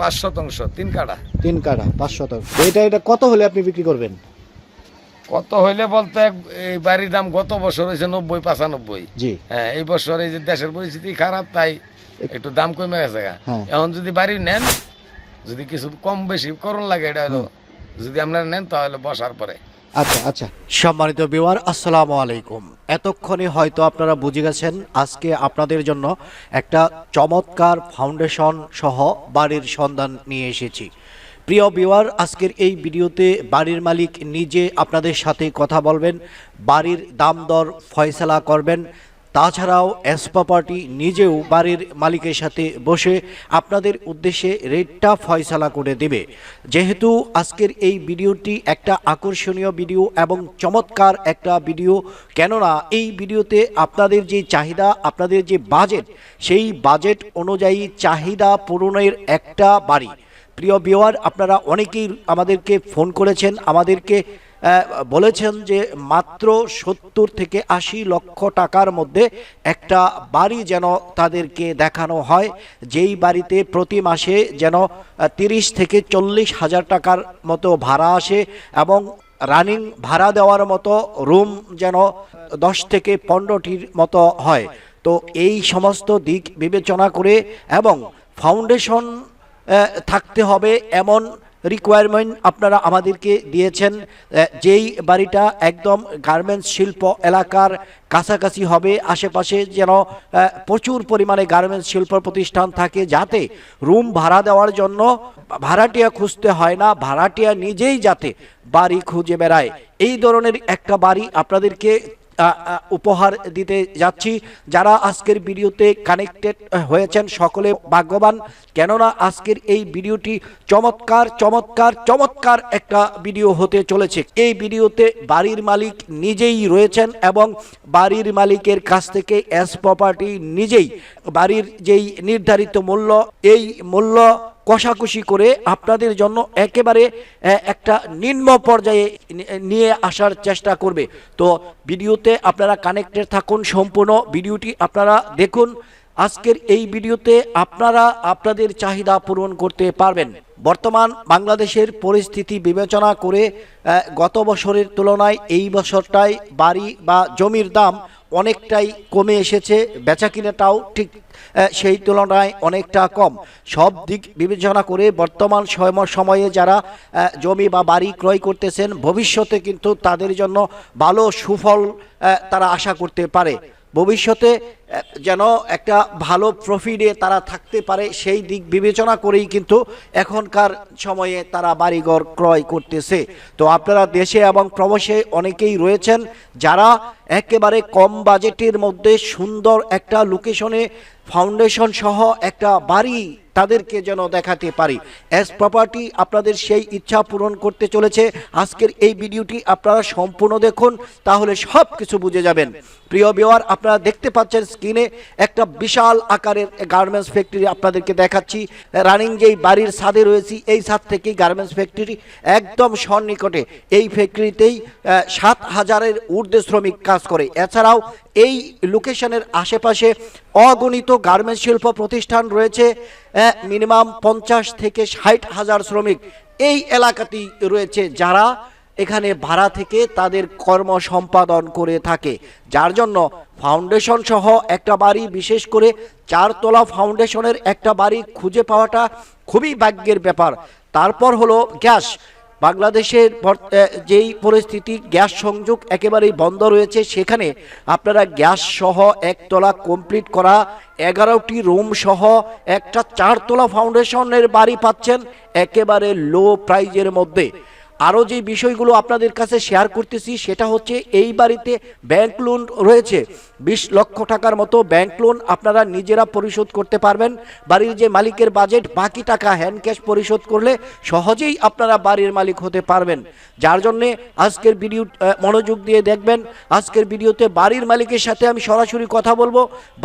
পাঁচ শতাংশ তিন কাটা তিন কাঠা পাঁচ শতাংশ। এটা এটা কত হলে আপনি বিক্রি করবেন? কত হইলে বলতে এই বাড়ির দাম গত বছর হয়েছে নব্বই পঁচানব্বই। জি। হ্যাঁ এই বছর এই যে দেশের পরিস্থিতি খারাপ তাই একটু দাম কমে গেছে হ্যাঁ। এখন যদি বাড়ি নেন যদি কিছু কম বেশি করুন লাগে এটা হলো যদি আপনারা নেন তাহলে বসার পরে। আচ্ছা আচ্ছা। সম্মানিত বিওয়ার আসসালামু আলাইকুম। এতক্ষণে হয়তো আপনারা বুঝে গেছেন, আজকে আপনাদের জন্য একটা চমৎকার ফাউন্ডেশন সহ বাড়ির সন্ধান নিয়ে এসেছি। প্রিয় বিওয়ার আজকের এই ভিডিওতে বাড়ির মালিক নিজে আপনাদের সাথে কথা বলবেন, বাড়ির দাম দর ফয়সলা করবেন তাছাড়াও এস প্রপার্টি নিজেও বাড়ির মালিকের সাথে বসে আপনাদের উদ্দেশ্যে রেটটা ফয়সালা করে দেবে। যেহেতু আজকের এই ভিডিওটি একটা আকর্ষণীয় ভিডিও এবং চমৎকার একটা ভিডিও, কেননা এই ভিডিওতে আপনাদের যে চাহিদা, আপনাদের যে বাজেট, সেই বাজেট অনুযায়ী চাহিদা পূরণের একটা বাড়ি। প্রিয় বিওয়ার আপনারা অনেকেই আমাদেরকে ফোন করেছেন, আমাদেরকে বলেছেন যে মাত্র সত্তর থেকে আশি লক্ষ টাকার মধ্যে একটা বাড়ি যেন তাদেরকে দেখানো হয়। যেই বাড়িতে প্রতি মাসে যেন তিরিশ থেকে চল্লিশ হাজার টাকার মতো ভাড়া আসে এবং রানিং ভাড়া দেওয়ার মতো রুম যেন দশ থেকে পনেরোটির মতো হয়। তো এই সমস্ত দিক বিবেচনা করে এবং ফাউন্ডেশন থাকতে হবে এমন রিকোয়ারমেন্ট আপনারা আমাদেরকে দিয়েছেন যেই বাড়িটা একদম গার্মেন্টস শিল্প এলাকার কাছাকাছি হবে, আশেপাশে যেন প্রচুর পরিমাণে গার্মেন্টস শিল্প প্রতিষ্ঠান থাকে যাতে রুম ভাড়া দেওয়ার জন্য ভাড়াটিয়া খুঁজতে হয় না, ভাড়াটিয়া নিজেই যাতে বাড়ি খুঁজে বেড়ায়। এই ধরনের একটা বাড়ি আপনাদেরকে উপহার দিতে যাচ্ছি। যারা আজকের ভিডিওতে কানেক্টেড হয়েছেন সকলে ভাগ্যবান। কেননা আজকের এই ভিডিওটি চমৎকার চমৎকার চমৎকার একটা ভিডিও হতে চলেছে। এই ভিডিওতে বাড়ির মালিক নিজেই রয়েছেন এবং বাড়ির মালিকের কাছ থেকে এস প্রপার্টি নিজেই বাড়ির যেই নির্ধারিত মূল্য, এই মূল্য কষাকষি করে আপনাদের জন্য একেবারে একটা নিম্ন পর্যায়ে নিয়ে আসার চেষ্টা করবে। তো ভিডিওতে আপনারা কানেক্টেড থাকুন, সম্পূর্ণ ভিডিওটি আপনারা দেখুন। আজকের এই ভিডিওতে আপনারা আপনাদের চাহিদা পূরণ করতে পারবেন। বর্তমান বাংলাদেশের পরিস্থিতি বিবেচনা করে গত বছরের তুলনায় এই বছরটায় বাড়ি বা জমির দাম অনেকটাই কমে এসেছে, বেচা কিনাটাও ঠিক সেই তুলনায় অনেকটা কম। সব দিক বিবেচনা করে বর্তমান সম- সময়ে যারা জমি বা বাড়ি ক্রয় করতেছেন, ভবিষ্যতে কিন্তু তাদের জন্য ভালো সুফল তারা আশা করতে পারে। ভবিষ্যতে যেন একটা ভালো প্রফিটে তারা থাকতে পারে, সেই দিক বিবেচনা করেই কিন্তু এখনকার সময়ে তারা বাড়িঘর ক্রয় করতেছে। তো আপনারা দেশে এবং প্রবাসে অনেকেই রয়েছেন যারা একেবারে কম বাজেটের মধ্যে সুন্দর একটা লোকেশনে ফাউন্ডেশন সহ একটা বাড়ি তাদেরকে যেন দেখাতে পারি। এস প্রপার্টি আপনাদের সেই ইচ্ছা পূরণ করতে চলেছে। আজকের এই ভিডিওটি আপনারা সম্পূর্ণ দেখুন, তাহলে সব কিছু বুঝে যাবেন। প্রিয় বিওয়ার আপনারা দেখতে পাচ্ছেন স্ক্রিনে একটা বিশাল আকারের গার্মেন্টস ফ্যাক্টরি আপনাদেরকে দেখাচ্ছি। রানিং যেই বাড়ির ছাদে রয়েছি, এই ছাদ থেকেই গার্মেন্টস ফ্যাক্টরি একদম সন্নিকটে। এই ফ্যাক্টরিতেই সাত হাজারের ঊর্ধ্বে শ্রমিক কাজ করে। এছাড়াও এই লোকেশনের আশেপাশে অগণিত গার্মেন্টস শিল্প প্রতিষ্ঠান রয়েছে মিনিমাম পঞ্চাশ থেকে ষাট হাজার শ্রমিক। এই এলাকাতেই রয়েছে যারা এখানে ভাড়া থেকে তাদের কর্ম সম্পাদন করে থাকে। যার জন্য ফাউন্ডেশন সহ একটা বাড়ি, বিশেষ করে চারতলা ফাউন্ডেশনের একটা বাড়ি খুঁজে পাওয়াটা খুবই ভাগ্যের ব্যাপার। তারপর হলো গ্যাস। বাংলাদেশের যেই পরিস্থিতি, গ্যাস সংযোগ একেবারেই বন্ধ রয়েছে, সেখানে আপনারা গ্যাস সহ একতলা কমপ্লিট করা, এগারোটি রুম সহ একটা চারতলা ফাউন্ডেশনের বাড়ি পাচ্ছেন, একেবারে লো প্রাইজের মধ্যে। আরও যে বিষয়গুলো আপনাদের কাছে শেয়ার করতেছি, সেটা হচ্ছে এই বাড়িতে ব্যাংক লোন রয়েছে। বিশ লক্ষ টাকার মতো ব্যাংক লোন আপনারা নিজেরা পরিশোধ করতে পারবেন। বাড়ির যে মালিকের বাজেট বাকি টাকা হ্যান্ড ক্যাশ পরিশোধ করলে সহজেই আপনারা বাড়ির মালিক হতে পারবেন। যার জন্যে আজকের ভিডিও মনোযোগ দিয়ে দেখবেন। আজকের ভিডিওতে বাড়ির মালিকের সাথে আমি সরাসরি কথা বলব।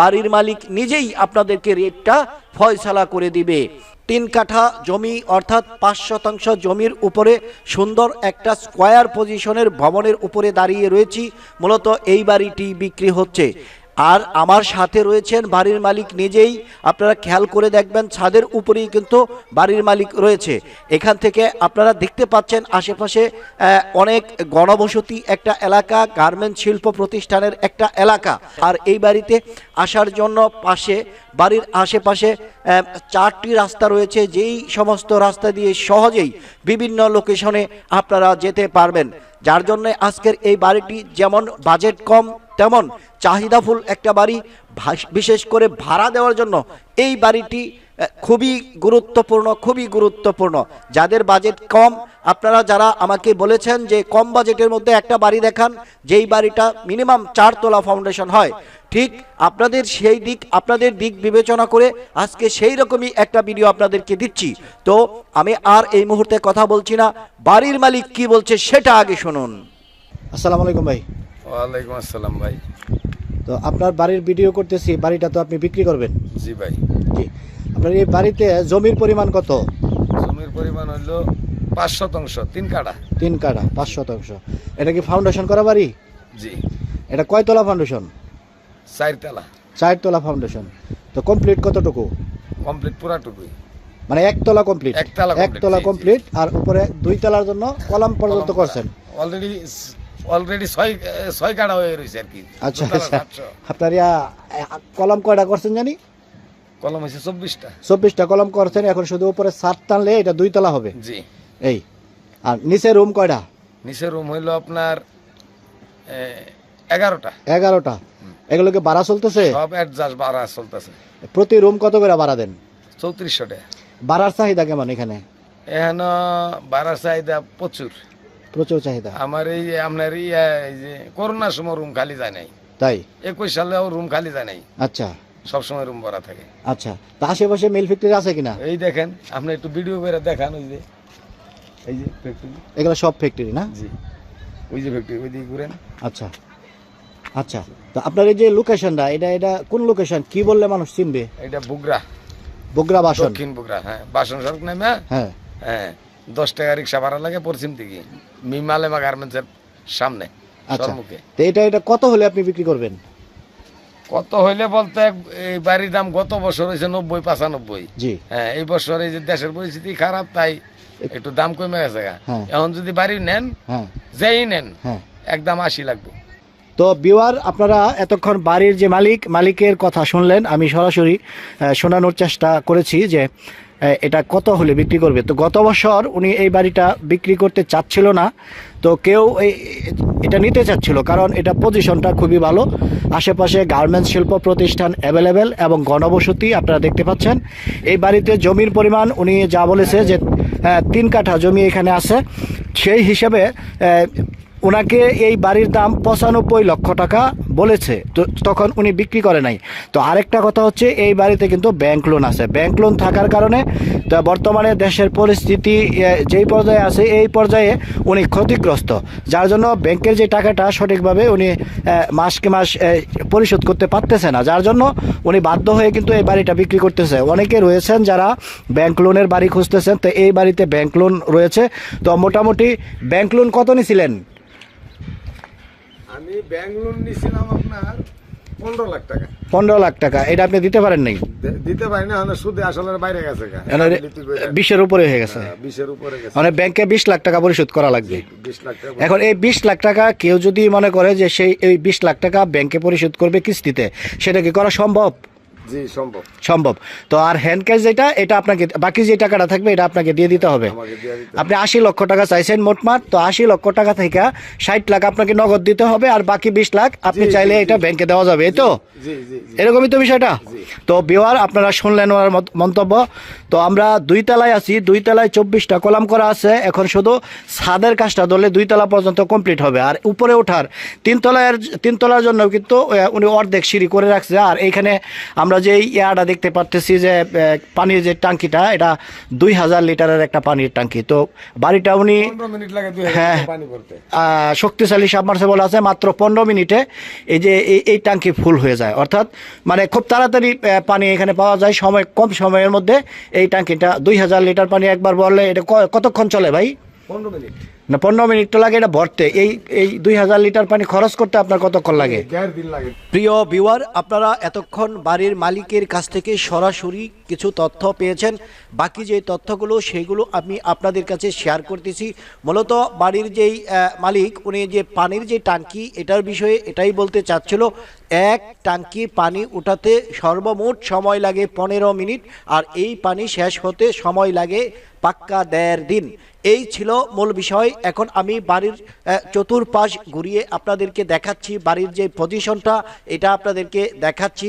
বাড়ির মালিক নিজেই আপনাদেরকে রেটটা ফয়সালা করে দিবে। তিন কাঠা জমি অর্থাৎ পাঁচ শতাংশ জমির উপরে সুন্দর একটা স্কোয়ার পজিশনের ভবনের উপরে দাঁড়িয়ে রয়েছি। মূলত এই বাড়িটি বিক্রি হচ্ছে। আর আমার সাথে রয়েছেন বাড়ির মালিক নিজেই। আপনারা খেয়াল করে দেখবেন, ছাদের উপরেই কিন্তু বাড়ির মালিক রয়েছে। এখান থেকে আপনারা দেখতে পাচ্ছেন আশেপাশে অনেক গণবসতি একটা এলাকা, গার্মেন্ট শিল্প প্রতিষ্ঠানের একটা এলাকা। আর এই বাড়িতে আসার জন্য পাশে, বাড়ির আশেপাশে চারটি রাস্তা রয়েছে। যেই সমস্ত রাস্তা দিয়ে সহজেই বিভিন্ন লোকেশনে আপনারা যেতে পারবেন। যার জন্য আজকের এই বাড়িটি যেমন বাজেট কম, তেমন চাহিদাফুল একটা বাড়ি ভাস- বিশেষ করে ভাড়া দেওয়ার জন্য এই বাড়িটি খুবই গুরুত্বপূর্ণ খুবই গুরুত্বপূর্ণ। যাদের বাজেট কম আপনারা যারা আমাকে বলেছেন যে কম বাজেটের মধ্যে একটা বাড়ি দেখান যেই বাড়িটা মিনিমাম চারতলা ফাউন্ডেশন হয় ঠিক আপনাদের সেই দিক আপনাদের দিক বিবেচনা করে আজকে সেই রকমই একটা ভিডিও আপনাদেরকে দিচ্ছি। তো আমি আর এই মুহূর্তে কথা বলছি না বাড়ির মালিক কি বলছে সেটা আগে শুনুন। আসসালামু আলাইকুম ভাই। ওয়ালাইকুম আসসালাম ভাই। তো আপনার বাড়ির ভিডিও করতেছি বাড়িটা তো আপনি বিক্রি করবেন? জি ভাই। জি। আপনার এই বাড়িতে জমির পরিমাণ কত? জমির পরিমাণ হইল পাঁচ শতাংশ তিন কাঠা। তিন কাঠা পাঁচ শতাংশ। এটা কি ফাউন্ডেশন করা বাড়ি? জি। এটা কয়তলা ফাউন্ডেশন চারতলা। চারতলা ফাউন্ডেশন তো কমপ্লিট কতটুকু? কমপ্লিট পুরাটুকুই। মানে একতলা কমপ্লিট একতলা। কমপ্লিট আর উপরে দুই তলার জন্য কলাম পর্যন্ত করছেন। অলরেডি অলরেডি ছয় ছয় কাটা হয়ে রয়েছে আর কি। আচ্ছা আচ্ছা। আপনার ইয়া কলম কয়টা করছেন জানি? কলম হয়েছে চব্বিশটা। চব্বিশটা কলম করছেন এখন শুধু উপরে সাত টানলে এটা দুই তলা হবে? জি। এই আর নিচে রুম কয়টা? নিচের রুম হইল আপনার এগারোটা। এগারোটা। এগুলোকে ভাড়া চলতেছে? সব অ্যাডজাস্ট বাড়া চলতেছে। প্রতি রুম কত করে ভাড়া দেন? চৌত্রিশশো টাকা। ভাড়ার চাহিদা কেমন এখানে? এখন বাড়ার চাহিদা প্রচুর। প্রচুর চাহিদা। আমার এই আপনার এই যে করোনার সময় রুম খালি যায় নাই। তাই? একুশ সালেও রুম খালি যায় নাই। আচ্ছা। সবসময় রুম ভরা থাকে। আচ্ছা। তা আশেপাশে মিল ফ্যাক্টরি আছে কিনা? এই দেখেন আপনি একটু ভিডিও করে দেখান ওই যে। এই যে ফ্যাক্টরি এগুলো সব ফ্যাক্টরি না? জি। ওই যে ফ্যাক্টরি ওই দিকে ঘুরেন। আচ্ছা। আচ্ছা। তো আপনার এই যে লোকেশনটা এটা এটা কোন লোকেশন কি বললে মানুষ চিনবে? এটা বুগরা। বগরা বাসন। দক্ষিণ বুগরা হ্যাঁ। বাসন সড়ক নেমে। হ্যাঁ। হ্যাঁ। দশ টাকা রিক্সা ভাড়া লাগে পশ্চিম দিকে। মিমালেমা গার্মেন্টসের সামনে আচ্ছা। সম্মুখে তো এটা এটা কত হলে আপনি বিক্রি করবেন? কত হইলে বলতে এই বাড়ির দাম গত বছর হয়েছে নব্বই পঁচানব্বই। জি। হ্যাঁ এই বছর এই যে দেশের পরিস্থিতি খারাপ তাই একটু দাম কমে গেছে গা। হ্যাঁ। এখন যদি বাড়ি নেন হ্যাঁ। যেই নেন হ্যাঁ। একদম আশি লাগবে। তো বিওয়ার আপনারা এতক্ষণ বাড়ির যে মালিক মালিকের কথা শুনলেন আমি সরাসরি আহ, শোনানোর চেষ্টা করেছি যে এটা কত হলে বিক্রি করবে? তো গত বছর উনি এই বাড়িটা বিক্রি করতে চাচ্ছিল না। তো কেউ এই এটা নিতে চাচ্ছিল কারণ এটা পজিশনটা খুবই ভালো। আশেপাশে গার্মেন্টস শিল্প প্রতিষ্ঠান অ্যাভেলেবেল এবং গণবসতি আপনারা দেখতে পাচ্ছেন। এই বাড়িতে জমির পরিমাণ উনি যা বলেছে যে আহ, তিন কাঠা জমি এখানে আছে। সেই হিসেবে ওনাকে এই বাড়ির দাম পঁচানব্বই লক্ষ টাকা বলেছে। তো তখন উনি বিক্রি করে নাই। তো আরেকটা কথা হচ্ছে, এই বাড়িতে কিন্তু ব্যাংক লোন আছে। ব্যাংক লোন থাকার কারণে তা বর্তমানে দেশের পরিস্থিতি যেই পর্যায়ে আছে, এই পর্যায়ে উনি ক্ষতিগ্রস্ত। যার জন্য ব্যাংকের যে টাকাটা সঠিকভাবে উনি মাসকে মাস পরিশোধ করতে পারতেছে না। যার জন্য উনি বাধ্য হয়ে কিন্তু এই বাড়িটা বিক্রি করতেছে। অনেকে রয়েছেন যারা ব্যাংক লোনের বাড়ি খুঁজতেছেন, তো এই বাড়িতে ব্যাংক লোন রয়েছে। তো মোটামুটি ব্যাংক লোন কত নিছিলেন? আমি ব্যাংক লোন নিয়েছিলাম আপনার পনেরো লাখ টাকা। পনেরো লাখ টাকা। এটা আপনি দিতে পারেন নাই? দিতে পারি না সুদে আসলে বাইরে গেছে বিশের উপরে হয়ে গেছে। বিশের উপরে গেছে। মানে ব্যাংকে বিশ লাখ টাকা পরিশোধ করা লাগবে। এখন এই বিশ লাখ টাকা কেউ যদি মনে করে যে সেই এই বিশ লাখ টাকা ব্যাংকে পরিশোধ করবে কিস্তিতে সেটা কি করা সম্ভব? জি সম্ভব। সম্ভব। তো আর হ্যান্ড ক্যাশ যেটা এটা আপনাকে বাকি যে টাকাটা থাকবে এটা আপনাকে দিয়ে দিতে হবে। আপনি আশি লক্ষ টাকা চাইছেন মোটমাট তো আশি লক্ষ টাকা থেকে ষাট লাখ আপনাকে নগদ দিতে হবে আর বাকি বিশ লাখ আপনি চাইলে এটা ব্যাংকে দেওয়া যাবে এই তো? এরকমই তো বিষয়টা? তো বিওয়ার আপনারা শুনলেন ওনার মন্তব্য। তো আমরা দুই তলায় আছি দুই তলায় চব্বিশটা কলাম করা আছে। এখন শুধু ছাদের কাজটা ধরলে দুই তলা পর্যন্ত কমপ্লিট হবে। আর উপরে ওঠার তিন তলার তিন তলার জন্য কিন্তু উনি অর্ধেক সিঁড়ি করে রাখছে। আর এইখানে আমরা যে ইয়াটা দেখতে পারতেছি যে পানির যে টাঙ্কিটা এটা দুই হাজার লিটারের একটা পানির টাঙ্কি তো বাড়িটা উনি পনেরো মিনিট লাগে হ্যাঁ। শক্তিশালী সাবমার্সেবল আছে মাত্র পনেরো মিনিটে এই যে এই এই ট্যাঙ্কি ফুল হয়ে যায়। অর্থাৎ মানে খুব তাড়াতাড়ি পানি এখানে পাওয়া যায় সময় কম সময়ের মধ্যে এই ট্যাঙ্কিটা দুই হাজার লিটার পানি একবার বললে এটা ক- কতক্ষণ চলে ভাই? পনেরো মিনিট। না পনেরো মিনিট তো লাগে এটা ভরতে। এই এই দুই হাজার লিটার পানি খরচ করতে আপনার কতক্ষণ লাগে? দেড় দিন লাগে। প্রিয় ভিউয়ার আপনারা এতক্ষণ বাড়ির মালিকের কাছ থেকে সরাসরি কিছু তথ্য পেয়েছেন। বাকি যে তথ্যগুলো সেইগুলো আমি আপনাদের কাছে শেয়ার করতেছি। মূলত বাড়ির যেই মালিক উনি যে পানির যে টাঙ্কি এটার বিষয়ে এটাই বলতে চাচ্ছিল এক টাঙ্কি পানি উঠাতে সর্বমোট সময় লাগে পনেরো মিনিট আর এই পানি শেষ হতে সময় লাগে পাক্কা দেড় দিন। এই ছিল মূল বিষয়। এখন আমি বাড়ির চতুর্পাশ ঘুরিয়ে আপনাদেরকে দেখাচ্ছি বাড়ির যে পজিশনটা এটা আপনাদেরকে দেখাচ্ছি।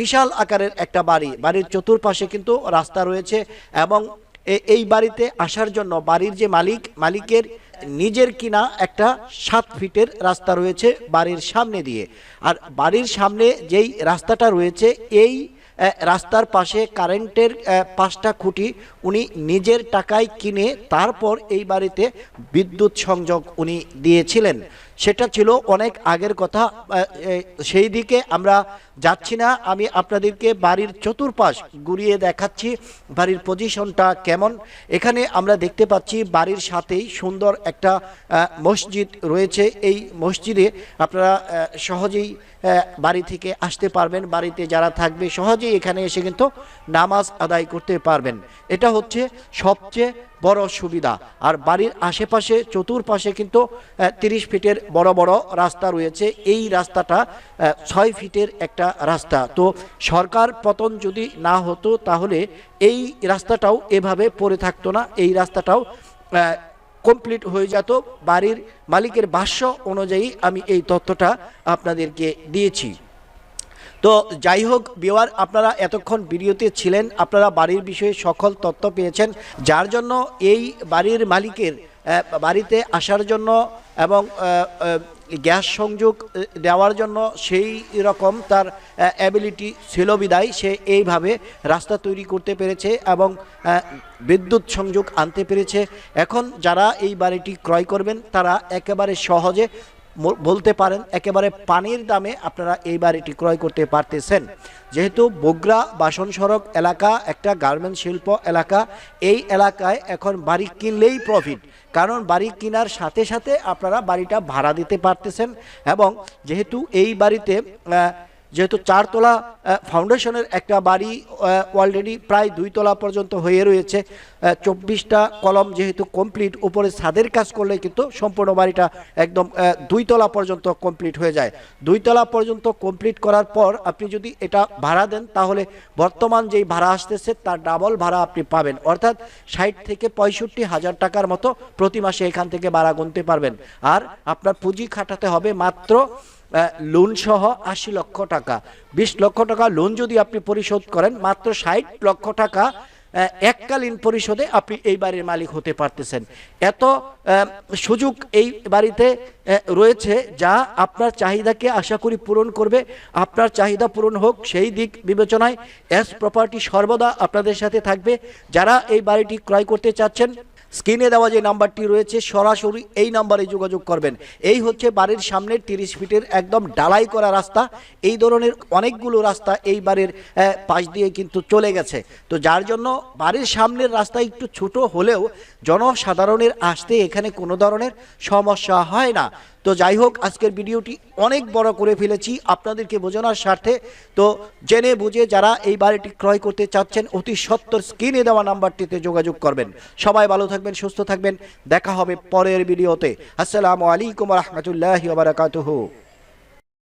বিশাল আকারের একটা বাড়ি। বাড়ির চতুর্পাশে কিন্তু রাস্তা রয়েছে এবং এই বাড়িতে আসার জন্য বাড়ির যে মালিক, মালিকের নিজের কিনা একটা সাত ফিটের রাস্তা রয়েছে বাড়ির সামনে দিয়ে। আর বাড়ির সামনে যেই রাস্তাটা রয়েছে, এই রাস্তার পাশে কারেন্টের পাঁচটা খুঁটি উনি নিজের টাকায় কিনে তারপর এই বাড়িতে বিদ্যুৎ সংযোগ উনি দিয়েছিলেন। সেটা ছিল অনেক আগের কথা। সেই দিকে আমরা যাচ্ছি না। আমি আপনাদেরকে বাড়ির চতুর্পাশ ঘুরিয়ে দেখাচ্ছি। বাড়ির পজিশনটা কেমন? এখানে আমরা দেখতে পাচ্ছি বাড়ির সাথেই সুন্দর একটা মসজিদ রয়েছে। এই মসজিদে আপনারা সহজেই বাড়ি থেকে আসতে পারবেন। বাড়িতে যারা থাকবে সহজেই এখানে এসে কিন্তু নামাজ আদায় করতে পারবেন। এটা হচ্ছে সবচেয়ে বড় সুবিধা। আর বাড়ির আশেপাশে, চতুর্পাশে কিন্তু তিরিশ ফিটের বড় বড় রাস্তা রয়েছে। এই রাস্তাটা ছয় ফিটের একটা রাস্তা। তো সরকার পতন যদি না হতো, তাহলে এই রাস্তাটাও এভাবে পড়ে থাকতো না। এই রাস্তাটাও কমপ্লিট হয়ে যেত। বাড়ির মালিকের ভাষ্য অনুযায়ী আমি এই তথ্যটা আপনাদেরকে দিয়েছি। তো যাই হোক বিওয়ার আপনারা এতক্ষণ ভিডিওতে ছিলেন, আপনারা বাড়ির বিষয়ে সকল তথ্য পেয়েছেন, যার জন্য এই বাড়ির মালিকের বাড়িতে আসার জন্য এবং গ্যাস সংযোগ দেওয়ার জন্য সেই রকম তার অ্যাবিলিটি ছিল বিদায়। সে এইভাবে রাস্তা তৈরি করতে পেরেছে এবং বিদ্যুৎ সংযোগ আনতে পেরেছে। এখন যারা এই বাড়িটি ক্রয় করবেন, তারা একেবারে সহজে বলতে পারেন একেবারে পানির দামে আপনারা এই বাড়িটি ক্রয় করতে পারতেছেন। যেহেতু বগুড়া বাসন সড়ক এলাকা, একটা গার্মেন্ট শিল্প এলাকা, এই এলাকায় এখন বাড়ি কিনলেই প্রফিট কারণ বাড়ি কেনার সাথে সাথে আপনারা বাড়িটা ভাড়া দিতে পারতেছেন এবং যেহেতু এই বাড়িতে যেহেতু চারতলা ফাউন্ডেশনের একটা বাড়ি অলরেডি প্রায় দুই তলা পর্যন্ত হয়ে রয়েছে। চব্বিশটা কলম যেহেতু কমপ্লিট উপরে ছাদের কাজ করলে কিন্তু সম্পূর্ণ বাড়িটা একদম দুই তলা পর্যন্ত কমপ্লিট হয়ে যায়। দুই তলা পর্যন্ত কমপ্লিট করার পর আপনি যদি এটা ভাড়া দেন, তাহলে বর্তমান যেই ভাড়া আসতেছে, তার ডাবল ভাড়া আপনি পাবেন। অর্থাৎ ষাট থেকে পঁয়ষট্টি হাজার টাকার মতো প্রতি মাসে এখান থেকে ভাড়া গুনতে পারবেন। আর আপনার পুঁজি খাটাতে হবে মাত্র লোন সহ আশি লক্ষ টাকা। বিশ লক্ষ টাকা লোন যদি আপনি পরিশোধ করেন, মাত্র ষাট লক্ষ টাকা এককালীন পরিশোধে আপনি এই বাড়ির মালিক হতে পারতেছেন। এত সুযোগ এই বাড়িতে রয়েছে যা আপনার চাহিদাকে আশা করি পূরণ করবে। আপনার চাহিদা পূরণ হোক, সেই দিক বিবেচনায় এস প্রপার্টি সর্বদা আপনাদের সাথে থাকবে। যারা এই বাড়িটি ক্রয় করতে চাচ্ছেন স্ক্রিনে দেওয়া যে নাম্বারটি রয়েছে, সরাসরি এই নাম্বারে যোগাযোগ করবেন। এই হচ্ছে বাড়ির সামনের তিরিশ ফিটের একদম ডালাই করা রাস্তা। এই ধরনের অনেকগুলো রাস্তা এই বাড়ির পাশ দিয়ে কিন্তু চলে গেছে। তো যার জন্য বাড়ির সামনের রাস্তা একটু ছোট হলেও জনসাধারণের আসতে এখানে কোনো ধরনের সমস্যা হয় না। তো যাই হোক, আজকের ভিডিওটি অনেক বড় করে ফেলেছি আপনাদেরকে বোঝানোর স্বার্থে। তো জেনে বুঝে যারা এই বাড়িটি ক্রয় করতে চাচ্ছেন, অতি সত্তর স্ক্রিনে দেওয়া নাম্বারটিতে যোগাযোগ করবেন। সবাই ভালো থাকবেন, সুস্থ থাকবেন। দেখা হবে পরের ভিডিওতে। আসসালামু আলাইকুম রহমতুল্লাহ বারাকাতুহু।